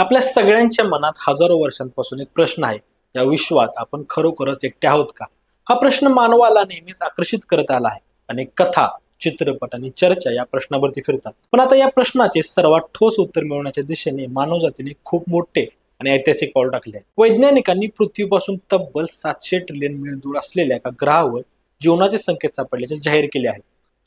आपल्या सगळ्यांच्या मनात हजारो वर्षांपासून एक प्रश्न आहे. या विश्वात आपण खरोखरच एकटे आहोत का? हा प्रश्न मानवाला नेहमीच आकर्षित करत आला आहे. अनेक कथा चित्रपट आणि चर्चा या प्रश्नावरती फिरतात. पण आता या प्रश्नाचे सर्वात ठोस उत्तर मिळवण्याच्या दिशेने मानवजातीने खूप मोठे आणि ऐतिहासिक पाऊल टाकले आहे. वैज्ञानिकांनी पृथ्वीपासून तब्बल सातशे ट्रिलियन मैल दूर असलेल्या एका ग्रहावर जीवनाचे संकेत सापडल्याचे जाहीर केले आहे.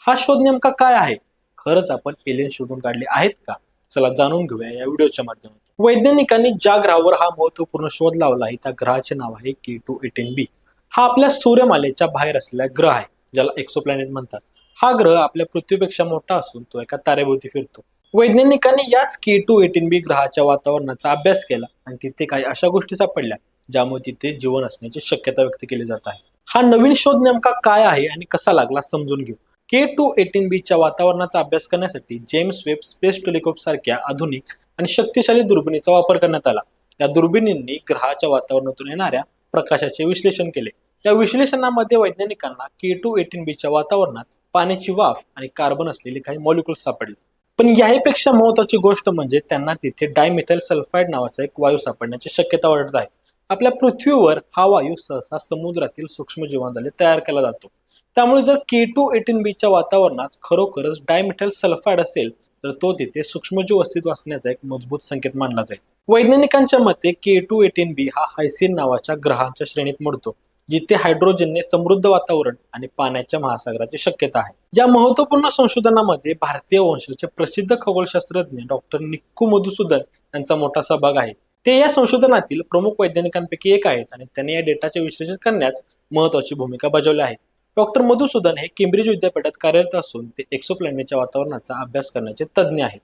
हा शोध नेमका काय आहे? खरंच आपण एलियन शोधून काढले आहेत का? चला जाणून घेऊया या व्हिडिओच्या माध्यमातून. वैज्ञानिकांनी ज्या ग्रहावर हा महत्त्वपूर्ण शोध लावला आहे त्या ग्रहाचे नाव आहे के टू एटीन बी हा आपल्या सूर्यमालेच्या बाहेर असलेला ग्रह आहे ज्याला एक्सोप्लॅनेट म्हणतात. हा ग्रह आपल्या पृथ्वीपेक्षा मोठा असून तो एका ताऱ्याभोवती फिरतो. वैज्ञानिकांनी याच के टू एटीन बी ग्रहाच्या वातावरणाचा अभ्यास केला आणि तिथे काही अशा गोष्टी सापडल्या ज्यामुळे तिथे जीवन असण्याची शक्यता व्यक्त केली जात आहे. हा नवीन शोध नेमका काय आहे आणि कसा लागला समजून घेऊ. के टू एटीन बीच्या वातावरणाचा अभ्यास करण्यासाठी जेम्स वेब स्पेस टेलिस्कोप सारख्या आधुनिक आणि शक्तिशाली दुर्बिणीचा वापर करण्यात आला. या दुर्बिणींनी ग्रहाच्या वातावरणातून येणाऱ्या प्रकाशाचे विश्लेषण केले. या विश्लेषणामध्ये वैज्ञानिकांना के टू एटीन बीच्या वातावरणात पाण्याची वाफ आणि कार्बन असलेले काही मॉलिक्युल्स सापडले. पण याहीपेक्षा महत्वाची गोष्ट म्हणजे त्यांना तिथे डायमिथाइल सल्फाईड नावाचा एक वायू सापडण्याची शक्यता वाढत आहे. आपल्या पृथ्वीवर हा वायू सहसा समुद्रातील सूक्ष्म तयार केला जातो. त्यामुळे जर के टू एटीन बीच्या वातावरणात खरोखरच डायमेटल सल्फाईड असेल तर तो तिथे सूक्ष्मजीव अस्तित्व असण्याचा एक मजबूत संकेत मानला जाईल. वैज्ञानिकांच्या मते के टू एटीन बी हा हायसिन नावाच्या ग्रहांच्या श्रेणीत मोडतो जिथे हायड्रोजनने समृद्ध वातावरण आणि पाण्याच्या महासागराची शक्यता आहे. या महत्त्वपूर्ण संशोधनामध्ये भारतीय वंशाचे प्रसिद्ध खगोलशास्त्रज्ञ डॉक्टर निक्कू मधुसूदन यांचा मोठा सहभाग आहे. ते या संशोधनातील प्रमुख वैज्ञानिकांपैकी एक आहेत आणि त्यांनी या डेटाचे विश्लेषण करण्यात महत्वाची भूमिका बजावली आहे. डॉक्टर मधुसूदन हे केंब्रिज विद्यापीठात कार्यरत असून ते एक्सोप्लॅनेटच्या वातावरणाचा अभ्यास करण्याचे तज्ज्ञ आहेत.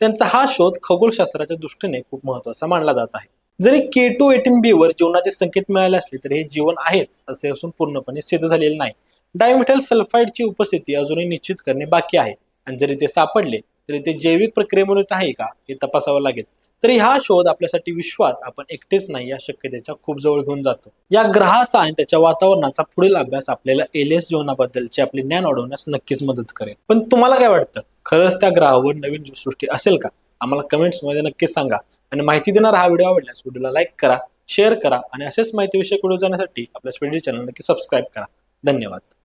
त्यांचा हा शोध खगोलशास्त्राच्या दृष्टीने खूप महत्त्वाचा मानला जात आहे. जरी के टू एटीन बी वर जीवनाचे संकेत मिळाले असले तरी हे जीवन आहेच असे असून पूर्णपणे सिद्ध झालेले नाही. डायमेटल सल्फाईडची उपस्थिती अजूनही निश्चित करणे बाकी आहे. आणि जरी ते सापडले तरी ते जैविक प्रक्रियेमुळेच आहे का हे तपासावं लागेल. तरी हा शोध आपल्यासाठी विश्वात आपण एकटेच नाही या शक्यतेच्या खूप जवळ घेऊन जातो. या ग्रहाचा आणि त्याच्या वातावरणाचा पुढील अभ्यास आपल्याला एलियस जीवनाबद्दलचे आपले ज्ञान वाढवण्यास नक्कीच मदत करेल. पण तुम्हाला काय वाटतं? खरंच त्या ग्रहावर नवीन जीवसृष्टी असेल का? आम्हाला कमेंट्समध्ये नक्कीच सांगा. आणि माहिती देणारा हा व्हिडिओ आवडल्यास व्हिडिओला लाईक करा शेअर करा आणि असेच माहितीविषयक व्हिडिओ जाण्यासाठी आपल्या स्पेडिओ चॅनल नक्की सबस्क्राईब करा. धन्यवाद.